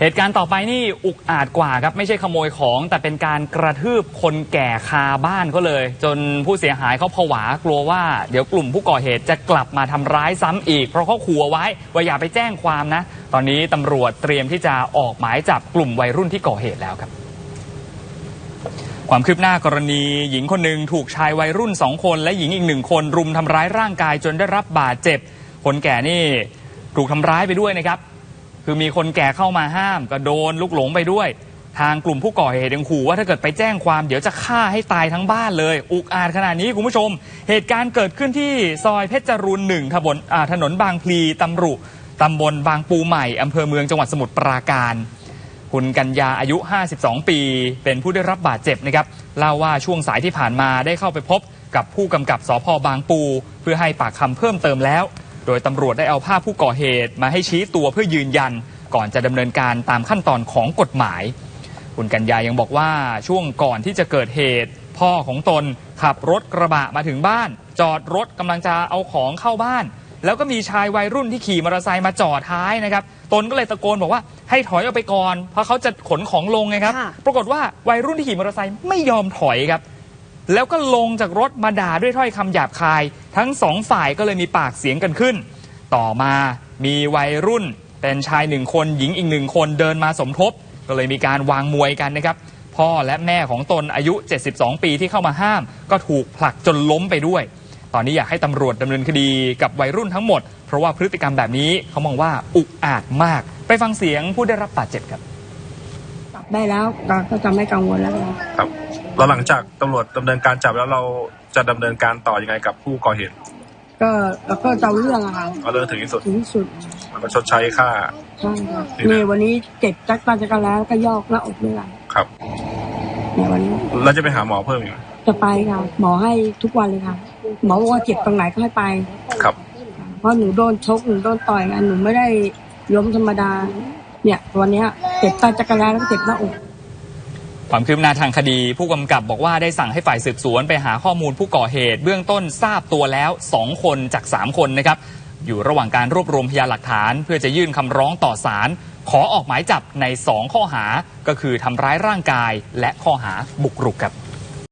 เหตุการณ์ต่อไปนี่อุกอาจกว่าครับ ไม่ใช่ขโมยของ แต่เป็นการกระทืบคนแก่คาบ้านเขาเลย จนผู้เสียหายเขาผวากลัวว่า เดี๋ยวกลุ่มผู้ก่อเหตุจะกลับมาทำร้ายซ้ำอีก เพราะเขาขู่ไว้ว่าอย่าไปแจ้งความนะ ตอนนี้ตำรวจเตรียมที่จะออกหมายจับกลุ่มวัยรุ่นที่ก่อเหตุแล้วครับความคืบหน้ากรณีหญิงคนหนึ่งถูกชายวัยรุ่นสองคน และหญิงอีกหนึ่งคนรุมทำร้ายร่างกายจนได้รับบาดเจ็บ คนแก่นี่ถูกทำร้ายไปด้วยนะครับ คือมีคนแก่เข้ามาห้ามก็โดนลูกหลงไปด้วย ทางกลุ่มผู้ก่อเหตุยังขู่ว่าถ้าเกิดไปแจ้งความเดี๋ยวจะฆ่าให้ตายทั้งบ้านเลย อุกอาจขนาดนี้คุณผู้ชม เหตุการณ์เกิดขึ้นที่ซอยเพชรจรูนหนึ่งถนนถนนบางพลีตำรุตำบลบางปูใหม่อำเภอเมืองจังหวัดสมุทรปราการคุณกัญญาอายุ 52 ปี เป็นผู้ได้รับบาดเจ็บนะครับเล่าว่าช่วงสายที่ผ่านมาได้เข้าไปพบกับผู้กำกับสพบางปู เพื่อให้ปากคำเพิ่มเติมแล้ว โดยตำรวจได้เอาภาพผู้ก่อเหตุมาให้ชี้ตัวเพื่อยืนยัน ก่อนจะดำเนินการตามขั้นตอนของกฎหมาย คุณกัญญายังบอกว่าช่วงก่อนที่จะเกิดเหตุ พ่อของตนขับรถกระบะมาถึงบ้าน จอดรถกำลังจะเอาของเข้าบ้าน แล้วก็มีชายวัยรุ่นที่ขี่มอเตอร์ไซค์มาจอดท้ายนะครับตนก็เลยตะโกนบอกว่าให้ถอยออกไปก่อน เพราะเขาจะขนของลงไงครับค่ะปรากฏว่าวัยรุ่นที่ขี่มอเตอร์ไซค์ไม่ยอมถอยครับ แล้วก็ลงจากรถมาด่าด้วยถ้อยคำหยาบคาย ทั้งสองฝ่ายก็เลยมีปากเสียงกันขึ้น ต่อมามีวัยรุ่น เป็นชายหนึ่งคนหญิงอีกหนึ่งคนเดินมาสมทบ ก็เลยมีการวางมวยกันนะครับ พ่อและแม่ของตนอายุ 72 ปีที่เข้ามาห้าม ก็ถูกผลักจนล้มไปด้วย ตอนนี้อยากให้ตำรวจดำเนินคดีกับวัยรุ่นทั้งหมด เพราะว่าพฤติกรรมแบบนี้เขามองว่าอุกอาจมาก ไปฟังเสียงผู้ได้รับบาดเจ็บครับจับได้แล้วก็ก็จะไม่กังวลแล้วครับครับ แล้วหลังจากตำรวจดำเนินการจับแล้วเราจะดำเนินการต่อยังไงกับผู้ก่อเหตุก็แล้วก็จะเอาเรื่องอะค่ะเอาเรื่องถึงที่สุดถึงที่สุดแล้วก็ชดใช้ค่า ใช่ครับนี่นะนี่วันนี้เจ็บจักรจักรแล้วก็ยอกหน้าอกด้วยกันครับเนี่ยวันนี้ แล้วจะไปหาหมอเพิ่มอีกไหมจะไปค่ะ หมอให้ทุกวันเลยค่ะหมอบอกว่าเจ็บตรงไหนก็ให้ไป ครับ เพราะหนูโดนชกหนูโดนต่อยไงหนูไม่ได้ล้มธรรมดา เนี่ยวันเนี้ยเจ็บใต้จักรแล้วแล้วก็เจ็บหน้าอก ความคืบหน้าทางคดี ผู้กำกับบอกว่าได้สั่งให้ฝ่ายสืบสวนไปหาข้อมูลผู้ก่อเหตุ เบื้องต้นทราบตัวแล้ว 2 คนจาก 3 คนนะครับ อยู่ระหว่างการรวบรวมพยานหลักฐาน เพื่อจะยื่นคำร้องต่อศาลขอออกหมายจับใน 2 ข้อหาก็คือทำร้ายร่างกายและข้อหาบุกรุกครับ